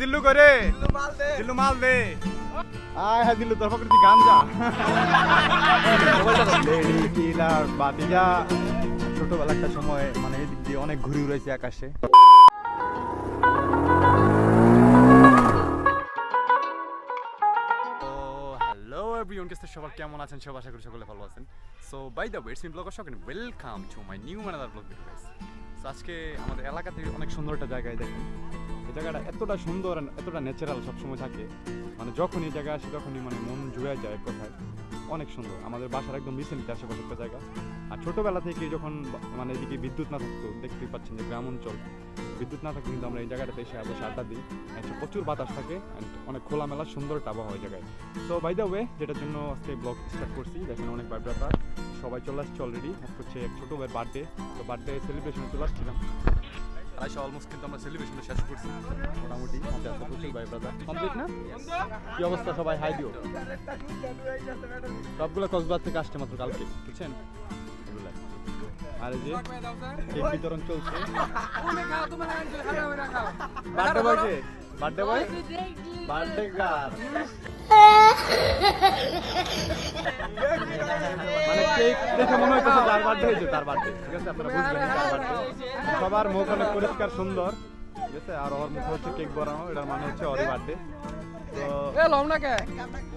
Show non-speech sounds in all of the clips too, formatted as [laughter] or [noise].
জিল্লু করে। জিল্লু মাল দে। আয় হ্যাঁ জিল্লু তোর পকেটে গাঞ্জা কিলার বাতিজা ছোটবেলা একটা সময় মানে এদিক দিয়ে অনেক ঘুরে উড়াইছে আকাশে। সবার কেমন আছেন? সব আশা করি সকলে ভালো আছেন। সো বাই দ্য ওয়ে সিম ব্লগার সকলে ওয়েলকাম টু মাই নিউ ম্যানাদার ব্লগ ভিডিও সো আজকে আমাদের এলাকাতে অনেক সুন্দর একটা জায়গায় দেখেন। এই জায়গাটা এতটা সুন্দর এতটা ন্যাচারাল সবসময় থাকে। মানে যখন এই জায়গায় আসি, তখনই মানে মন জুড়ে যায় এক কথায়। অনেক সুন্দর। আমাদের বাসার একদম রিসেন্টলি আশেপাশে একটা জায়গা। আর ছোটবেলা থেকে যখন মানে এদিকে বিদ্যুৎ না থাকতো, দেখতেই পাচ্ছেন যে গ্রাম অঞ্চল। বিদ্যুৎ না থাকলে কিন্তু আমরা এই জায়গাটাতে এসে বসে আড্ডা দিই। and প্রচুর বাতাস থাকে অনেক খোলামেলা সুন্দর একটা আবহাওয়া জায়গায়। তো বাই দ্য ওয়ে যেটার জন্য আজকে ব্লগ স্টার্ট করছি, দেখেন অনেক ভাইব্রাতা। সবাই চলে আসছে অলরেডি হচ্ছে এক ছোটো বার্থডে তো বার্থডে সেলিব্রেশনে চলে আসছিলাম। প্রায় অলমোস্ট কিন্তু আমরা সেলিব্রেশনটা শেষ করছি। মোটামুটি প্রচুর ভাইব্রাতা কমপ্লিট না? কি অবস্থা সবাই? হাই দিও সবগুলো কক্সবাজার থেকে আসছে মাত্র কালকে, বুঝছেন? আর যে কেক বিতরণ birthday boy birthday boy birthday girl মানে মনে হয়েছে, তার বার্থডে ঠিক আছে সবার মুখ অনেক পরিষ্কার সুন্দর। ঠিক আছে? আর ওর মুখে হচ্ছে কেক বরানো এটার মানে হচ্ছে ওরই বার্থডে তো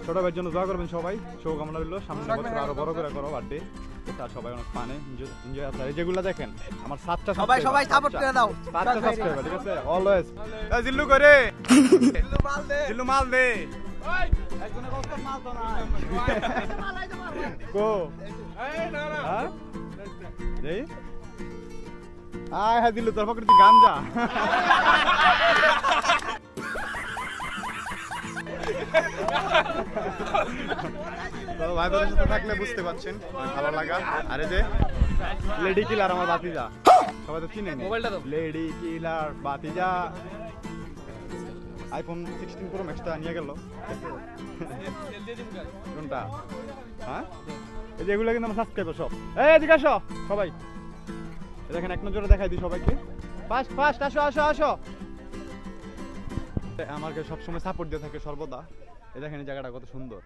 ছোট ভাইয়ের জন্য দোয়া করবেন সবাই। শুভকামনা রইল সামনে বছর আরও বড় করে করো বার্থডে তার সবাই অনেক পানে এনজয় আছে। যেগুলো দেখেন আমার সাতটা সবাই সবাই সাপোর্ট করে দাও। সাতটা সাবস্ক্রাইবার ঠিক আছে? অলওয়েজ জিল্লু করে জিল্লু মাল দে। [laughs] কো? হ্যাঁ? দেই। আয় হ্যাঁ দিল্লু তোর পকেটে গাঞ্জা। তো ভাই বোনের সাথে থাকলে বুঝতে পারছেন ভালো লাগা। আর যে লেডি কিলার আমার বাতিজা। সবাই তো চিনেন। মোবাইলটা দাও। লেডি কিলার বাতিজা। আইফোন সিক্সটিন প্রো ম্যাক্সটা নিয়ে গেল। কোনটা? হ্যাঁ? এই যে এগুলো কিন্তু আমার সাবস্ক্রাইবার সব। এই আসো সবাই। দেখেন, এক নজরে দেখাই দিই সবাইকে। ফাস্ট ফাস্ট, আসো আসো আসো। আমাকে সবসময় সাপোর্ট দিয়ে থাকে সর্বদা। এই দেখেন, এই জায়গাটা কত সুন্দর।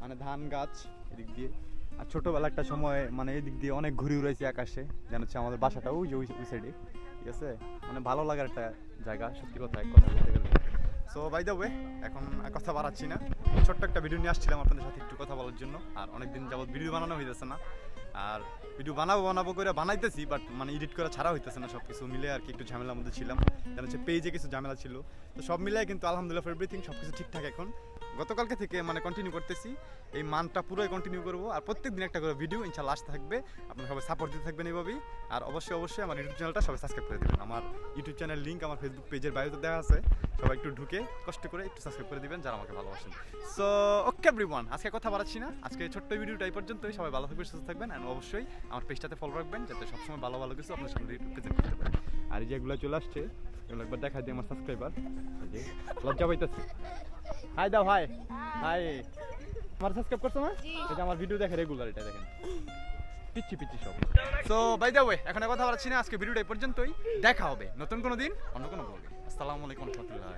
মানে ধান গাছ এদিক দিয়ে। আর ছোটবেলা একটা সময় মানে এদিক দিয়ে অনেক ঘুরে উড়াইছি আকাশে। যেন হচ্ছে আমাদের বাসাটা ওই যে, ওই সাইডে ঠিক আছে? মানে ভালো লাগার একটা জায়গা, সত্যি কথা, এক কথা বলতে গেলে। সো বাই দ্য ওয়ে এখন কথা বাড়াচ্ছি না। ছোট্ট একটা ভিডিও নিয়ে আসছিলাম আপনাদের সাথে একটু কথা বলার জন্য। আর অনেকদিন যাবত ভিডিও বানানো হইতেছে না। আর ভিডিও বানাবো বানাবো করে বানাইতেছি বাট মানে এডিট করা ছাড়া হইতেছে না সব কিছু মিলে আর কি একটু ঝামেলার মধ্যে ছিলাম। যেন হচ্ছে পেজে কিছু ঝামেলা ছিল। তো সব মিলে কিন্তু আলহামদুলিল্লাহ এভরিথিং সব কিছু ঠিকঠাক এখন। গতকালকে থেকে মানে কন্টিনিউ করতেছি। এই মানটা পুরোই কন্টিনিউ করব। আর প্রত্যেক দিন একটা করে ভিডিও ইনশাল্লাহ আসতে থাকবে। আপনারা সবাই সাপোর্ট দিতে থাকবেন এইভাবেই। আর অবশ্যই অবশ্যই আমার ইউটিউব চ্যানেলটা সবাই সাবস্ক্রাইব করে দেবেন। আমার ইউটিউব চ্যানেল লিঙ্ক আমার ফেসবুক পেজের বায়োতে দেওয়া আছে। সবাই একটু ঢুকে কষ্ট করে একটু সাবস্ক্রাইব করে দিবেন যারা আমাকে ভালোবাসেন। সো ওকে এভরিওয়ান আজকে কথা বাড়াচ্ছি না। আজকে ছোট্ট ভিডিওটা এই পর্যন্তই। সবাই ভালো থাকবেন, সুস্থ থাকবেন। আর অবশ্যই আমার পেজটাতে ফলো রাখবেন যাতে সবসময় ভালো ভালো কিছু আপনার সামনে প্রেজেন্ট করতে পারি। আর যেগুলো চলে আসছে, এগুলো একবার দেখা দিই আমার সাবস্ক্রাইবার লজ্জা পাইতেছে। হাই দাও হাই হাই আমার সাবস্ক্রাইব করছ না? এটা আমার ভিডিও দেখে রেগুলার এটা দেখেন। পিচ্ছি পিচ্ছি সব। সো বাই দ্য ওয়ে এখন কথা বলছি না আজকে ভিডিওটা পর্যন্তই। দেখা হবে নতুন কোনো দিন অন্য কোনো ব্লগে আসসালামু আলাইকুম রহমতুল্লাহ